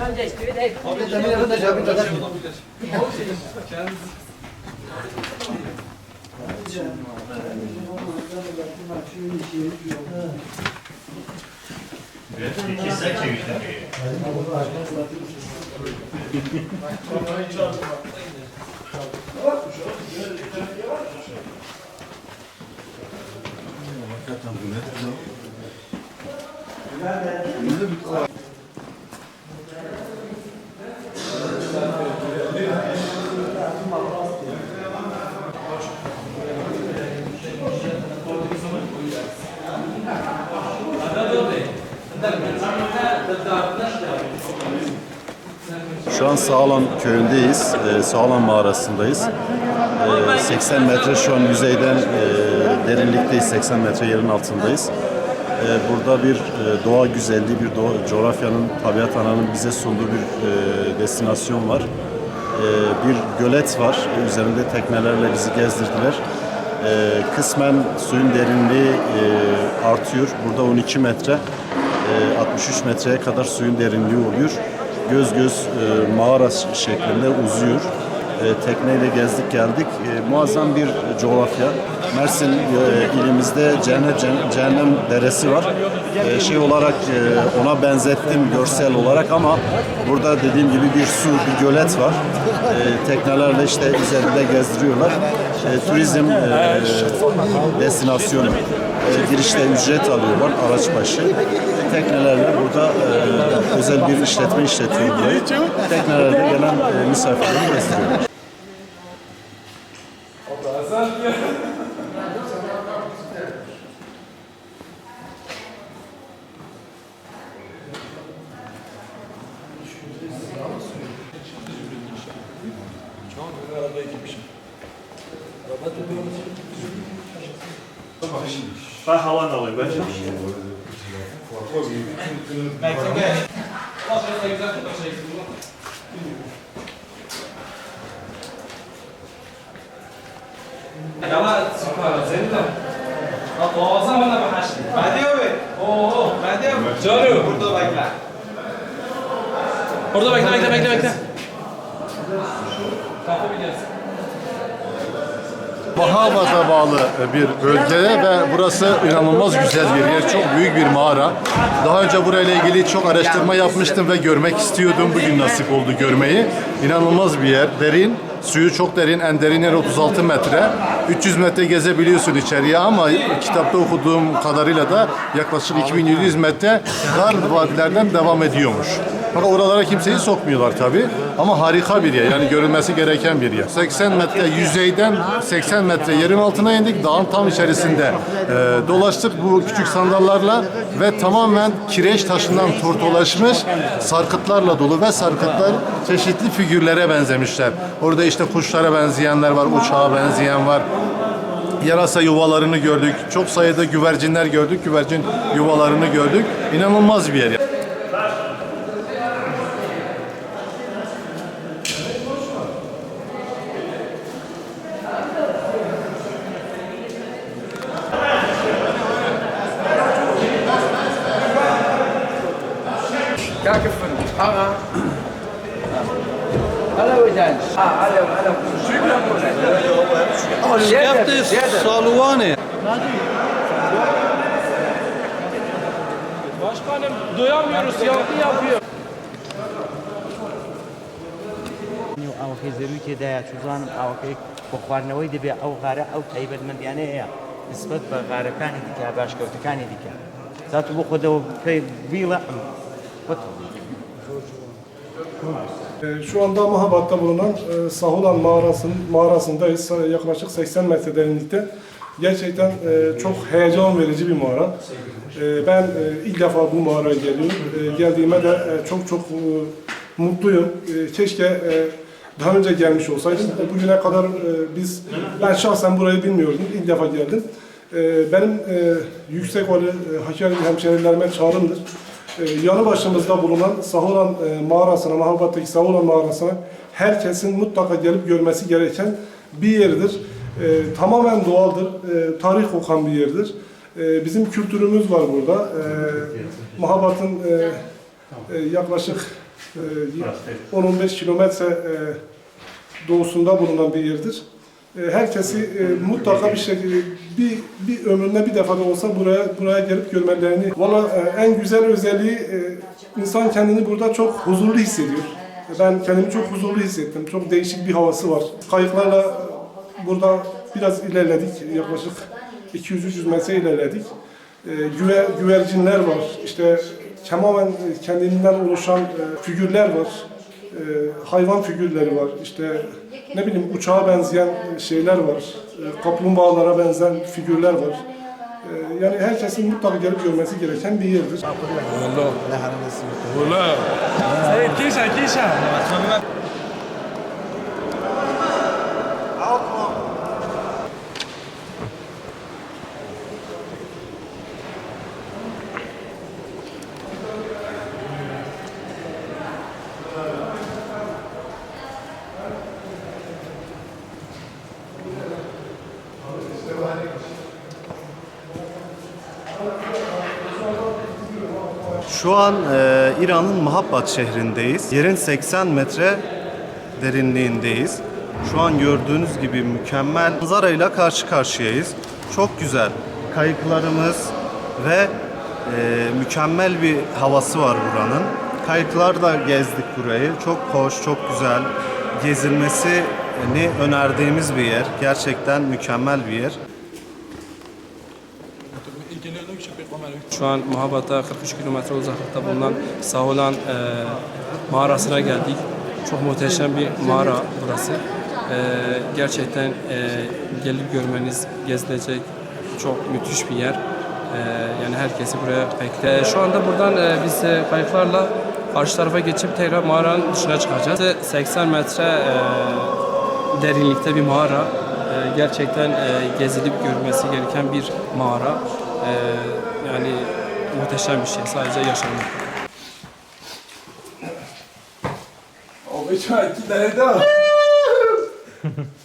Kan geçti bir de. Abi demin yakında cevabı da Hakikaten bu ne? Bu ne? Şu an Sağlam köyündeyiz. Ee, Sağlam mağarasındayız. Ee, 80 metre şu an yüzeyden e, derinlikteyiz. 80 metre yerin altındayız. Ee, burada bir e, doğa güzelliği, bir doğa, coğrafyanın, tabiat ananın bize sunduğu bir e, destinasyon var. Ee, bir gölet var. Üzerinde teknelerle bizi gezdirdiler. Ee, kısmen suyun derinliği e, artıyor. Burada 12 metre, e, 63 metreye kadar suyun derinliği oluyor göz göz e, mağara şeklinde uzuyor. E, tekneyle gezdik geldik. E, muazzam bir coğrafya. Mersin e, ilimizde cennet cen- cehennem deresi var. E, şey olarak e, ona benzettim görsel olarak ama burada dediğim gibi bir su, bir gölet var. E, teknelerle işte üzerinde gezdiriyorlar. E, turizm e, destinasyonu. E, girişte ücret alıyorlar araç başı. Teknelerle burada e, özel bir işletme işletiyor burayı. Teknelerle gelen e, misafirleri gezdiriyorlar. baş. Ben halan alayım. Ben şey Mektebe. Ama süper, seni de. Bak boğazına bana bir haşlı. Mehdi abi. Oo, Mehdi abi. Çağırıyor. Burada bekle. Orada bekle, bekle, bekle, bekle. Kapı biliyorsun. Bahamat'a bağlı bir bölgede ve burası inanılmaz güzel bir yer. Çok büyük bir mağara. Daha önce burayla ilgili çok araştırma yapmıştım ve görmek istiyordum. Bugün nasip oldu görmeyi. İnanılmaz bir yer. Derin. Suyu çok derin. En derin yer 36 metre. 300 metre gezebiliyorsun içeriye ama kitapta okuduğum kadarıyla da yaklaşık 2700 metre dar vadilerden devam ediyormuş. Fakat oralara kimseyi sokmuyorlar tabi. Ama harika bir yer. Yani görülmesi gereken bir yer. 80 metre yüzeyden 80 metre yerin altına indik. Dağın tam içerisinde e, dolaştık bu küçük sandallarla ve tamamen kireç taşından tortolaşmış sarkıtlarla dolu ve sarkıtlar çeşitli figürlere benzemişler. Orada işte kuşlara benzeyenler var, uçağa benzeyen var. Yarasa yuvalarını gördük. Çok sayıda güvercinler gördük. Güvercin yuvalarını gördük. İnanılmaz bir yer. Yaptı Saluvani. Başkanım doyamıyoruz, yankı yapıyor. ئەو خێزەرویتێدایە چوزانم ئەوەکەی بۆ خواردنەوەی دەبێت ئەو غارە ئەو تایبەتمەندیانە هەیە نسبەت بە غارەکانی دیکە باشکەوتەکانی دیکە زات بۆ خۆدەوە پێی بیڵە Ee, Şu anda Mahabat'ta bulunan e, Sahulan mağarasının mağarasındayız. Yaklaşık 80 metre derinlikte. Gerçekten e, çok heyecan verici bir mağara. E, ben ilk defa bu mağaraya geliyorum. Geldiğime de çok çok mutluyum. Keşke daha önce gelmiş olsaydım. Bugüne kadar biz, ben şahsen burayı bilmiyordum. İlk defa geldim. Benim yüksek e, Hakkari hemşehrilerime çağrımdır. Ee, yanı başımızda bulunan Sahuran e, mağarasına, Mahabat'taki Sahuran mağarasına herkesin mutlaka gelip görmesi gereken bir yerdir. Ee, tamamen doğaldır, e, tarih kokan bir yerdir. Ee, bizim kültürümüz var burada. Ee, Mahabat'ın e, e, yaklaşık e, 10-15 kilometre e, doğusunda bulunan bir yerdir. E, herkesi e, mutlaka bir şekilde bir, bir ömründe bir defa da olsa buraya buraya gelip görmelerini. Valla e, en güzel özelliği e, insan kendini burada çok huzurlu hissediyor. Ben kendimi çok huzurlu hissettim. Çok değişik bir havası var. Kayıklarla e, burada biraz ilerledik. Yaklaşık 200-300 metre ilerledik. E, güver, güvercinler var. İşte tamamen kendinden oluşan figürler var. E, hayvan figürleri var. İşte ne bileyim uçağa benzeyen şeyler var. E, kaplumbağalara benzeyen figürler var. E, yani herkesin mutlaka gelip görmesi gereken bir yerdir. Şu an e, İran'ın Mahabbat şehrindeyiz. Yerin 80 metre derinliğindeyiz. Şu an gördüğünüz gibi mükemmel manzarayla karşı karşıyayız. Çok güzel. Kayıklarımız ve e, mükemmel bir havası var buranın. Kayıklarla gezdik burayı. Çok hoş, çok güzel. Gezilmesini önerdiğimiz bir yer. Gerçekten mükemmel bir yer. Şu an Muhabbat'a 43 kilometre uzaklıkta bulunan Sahulan e, mağarasına geldik. Çok muhteşem bir mağara burası. E, gerçekten e, gelip görmeniz, gezilecek çok müthiş bir yer. E, yani herkesi buraya bekler. E, şu anda buradan e, biz e, kayıklarla karşı tarafa geçip tekrar mağaranın dışına çıkacağız. 80 metre e, derinlikte bir mağara. E, gerçekten e, gezilip görülmesi gereken bir mağara. E, yani muhteşem bir şey. Sadece yaşanmak. Abi çay iki tane daha.